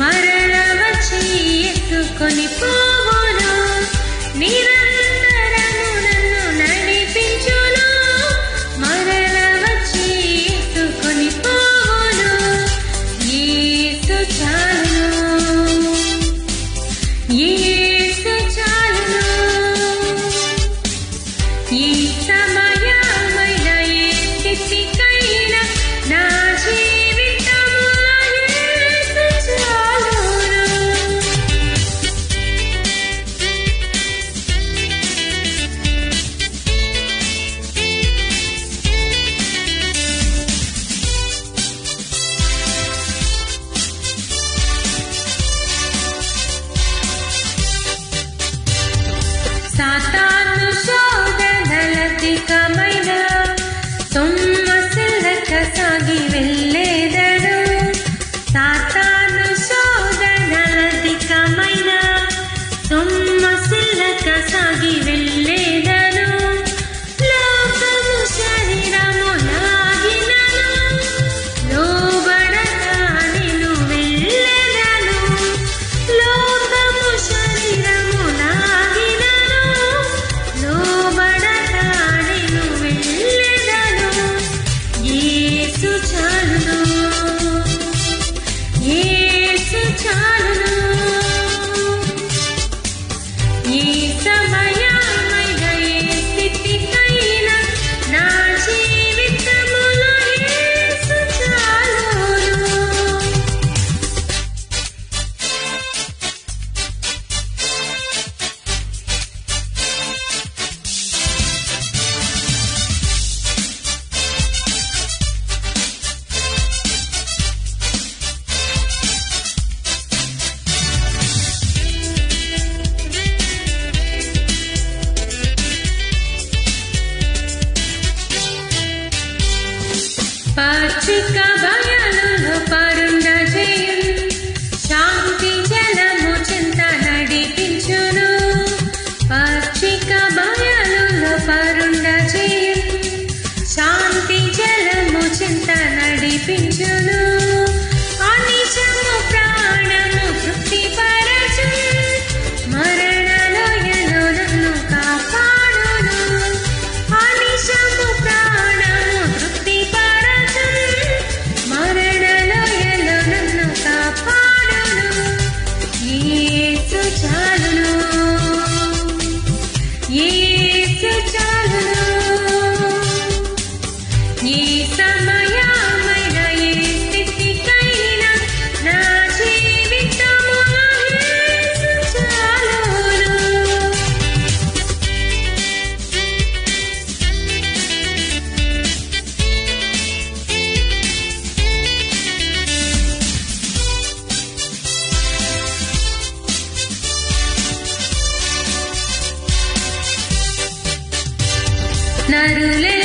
మరణ వచ్చి ఎత్తుకొని పోవును. నిరా వార్షిక బయలును పరుండ చేయును శాంతి జలము చింత నడిపించును వార్షిక బయలును పరుండ చేయును శాంతి జలము చింత నడిపించును నరులే